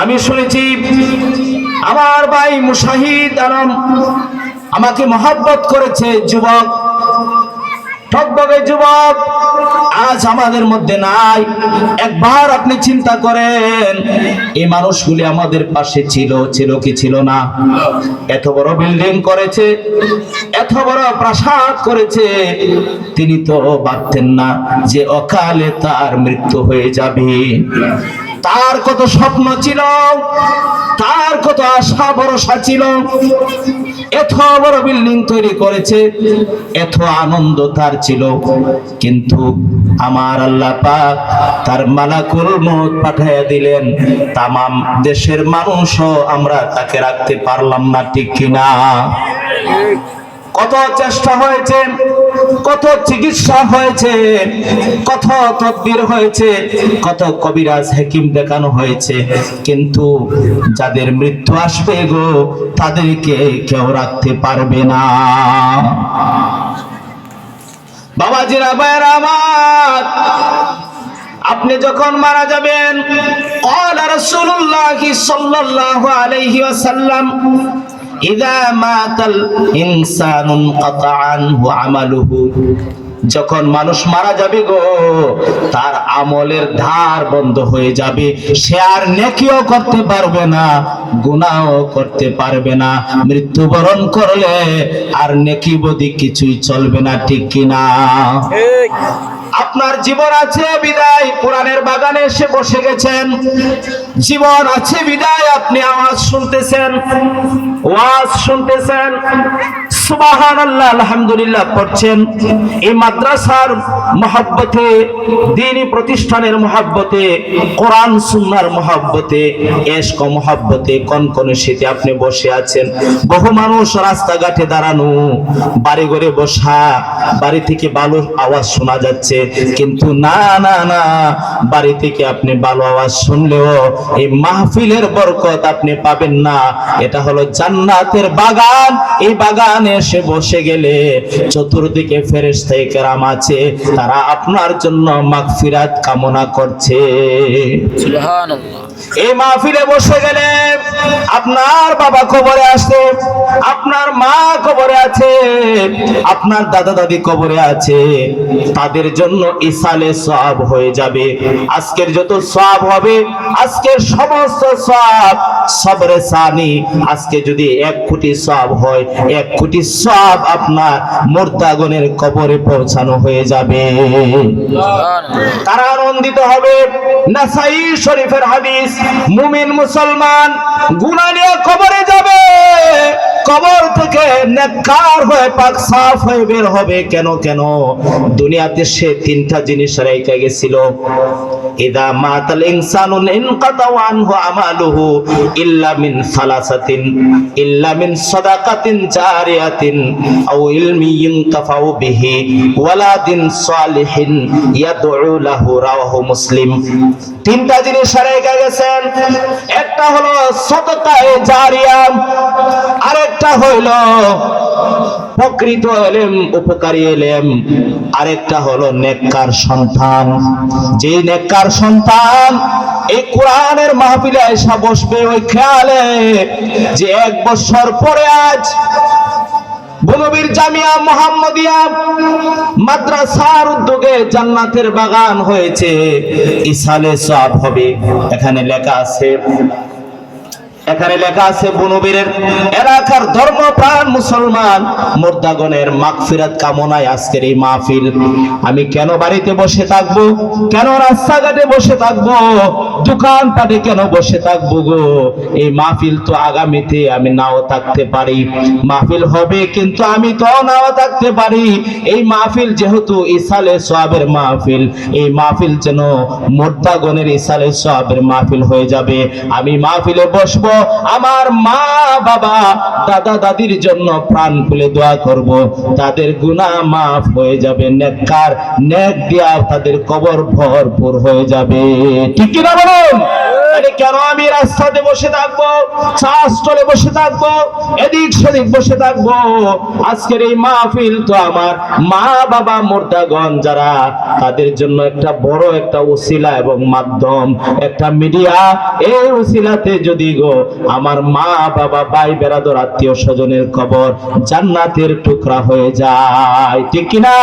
আমি শুনেছি আমার ভাই মুশাহিদ আলম আমাকে মহাব্বত করেছে, যুবক। টকবগে যুবক, আজ আমাদের মধ্যে নাই। একবার আপনি চিন্তা করেন, এই মানুষগুলি আমাদের পাশে ছিল ছিল কি ছিল না? এত বড় বিল্ডিং করেছে, এত বড় প্রাসাদ করেছে, তিনি তো ভাবতেন না যে অকালে তার মৃত্যু হয়ে যাবে। তার কত স্বপ্ন ছিল, তার কত আশা ভরসা ছিল, এত বড় বিল্ডিং তৈরি করেছে, এত আনন্দ তার ছিল। কিন্তু আমার আল্লাহ পাক তার মালাকুল মত পাঠাইয়া দিলেন, তামাম দেশের মানুষও আমরা তাকে রাখতে পারলাম না, ঠিক কিনা? কত চেষ্টা হয়েছে কত চিকিৎসা হয়েছে কত তদবির হয়েছে কত কবিরাজ হেকিম দেখানো হয়েছে কিন্তু যাদের মৃত্যু আসবে গো তাদেরকে কেউ রাখতে পারবে না বাবাজিরা ভাইয়েরা আমার আপনি যখন মারা যাবেন قال رسول الله صلى الله عليه وسلم যখন মানুষ মারা যাবে গো, তার আমলের ধার বন্ধ হয়ে যাবে। সে আর নেকিও করতে পারবে না গুণাও করতে পারবে না। মৃত্যুবরণ করলে আর নেকি বদি কিছুই চলবে না, ঠিক কিনা? আপনার জীবন আছে, বিদায়। কোরআনের বাগানে এসে বসে গেছেন। জীবন আছে, বিদায়। আপনি আওয়াজ শুনতেছেন। ওয়াজ শুনতেছেন। আপনি বসে আছেন। বহু মানুষ রাস্তাঘাটে দাঁড়ানো, বাড়ি ঘরে বসা, বাড়ি থেকে ভালো আওয়াজ শোনা যাচ্ছে। কিন্তু না না না, বাড়ি থেকে আপনি ভালো আওয়াজ শুনলেও এই মাহফিলের বরকত আপনি পাবেন না। এটা হলো জান্নাতের বাগান। এই বাগানে এসে বসে গেলে চতুর্দিকে ফেরেশতা কেরাম আছে তারা আপনার জন্য মাগফিরাত কামনা করছে। সুবহানাল্লাহ। এই মাহফিলে বসে গেলে আপনার বাবা কবরে আসে আপনার মা কবরে আছে আপনার দাদা দাদি কবরে আছে তাদের জন্য ইসালে সব হয়ে যাবে। আজকের যত সব হবে আজকের সমস্ত সব সবরে সানি। আজকে যদি এক কোটি সব হয় এক কোটি সব আপনার মোর্তাগনের কবরে পৌঁছানো হয়ে যাবে। তারা আনন্দিত হবে? নাসাই শরীফের হাদিস, মুমিন মুসলমান গুণানীয় নিয়ে কবরে যাবে। কবর থেকে নেককার হয়ে পাক সাফ হয়ে বের হবে কেন কেন? দুনিয়াতে সে তিনটা জিনিস রেখে গেছিল। ইদা মাতাল ইনসানু ইনকাতা আনহু আমালুহু ইল্লা মিন সালাসাতিন, ইল্লা মিন সাদাকাতিন জারিয়াতিন, আও ইলমি ইনতাফাউ বিহি ওয়ালাদিন সালিহিন ইয়াদউ লাহু, রাওয়াহু মুসলিম। তিনটা জিনিস রেখে গেছেন। একটা হলো সদকায়ে জারিয়া আরেকটা হইল প্রকৃত এলেম, উপকারী এলেম। আরেকটা হলো নেককার সন্তান। যে নেককার সন্তান এই কোরআনের মাহফিলে এসে বসবে ওই খেয়ালে যে এক বছর পরে আজ বনবীর জামিয়া মোহাম্মদিয়া মাদ্রাসার উদ্যোগে জান্নাতের বাগান হয়েছে। ইসালে সব হবে। এখানে লেখা আছে এখানে লেখা আছে বনবীরের এলাকার ধর্মপ্রাণ মুসলমান। মোর্দাগণের মাগফিরাত কামনায় আজকের এই মাহফিল। আমি কেন বাড়িতে বসে থাকব? কেন রাস্তাঘাটে বসে থাকব? দোকানপাটে কেন বসে থাকব গো? এই মাহফিল তো আগামীতে আমি নাও থাকতে পারি। মাহফিল হবে কিন্তু আমি তো নাও থাকতে পারি। এই মাহফিল যেহেতু ইসালে সোয়াবের মাহফিল, এই মাহফিল যেন মোর্দাগণের ইসালে সোয়াবের মাহফিল হয়ে যাবে। আমি মাহফিলে বসবো আমার মা, বাবা, দাদা, দাদির জন্য প্রাণ খুলে দোয়া করব। তাদের গুনাহ মাফ হয়ে যাবে, নেককার, নেক দিয়া তাদের কবর ভরপুর হয়ে যাবে। ঠিক কি না বলুন? কেন আমি রাস্তাতে বসে থাকব? চা স্টলে বসে থাকব? এদিক সেদিক বসে থাকব? আজকের এই মাহফিল তো আমার মা, বাবা, মোর্দাগণ যারা, তাদের জন্য একটা বড় একটা উসিলা এবং মাধ্যম, একটা মিডিয়া। এই উসিলাতে যদি গো আমার মা, বাবা, ভাই, বেরাদর, আত্মীয় স্বজনের খবর জান্নাতের টুকরা হয়ে যায়। ঠিক কিনা?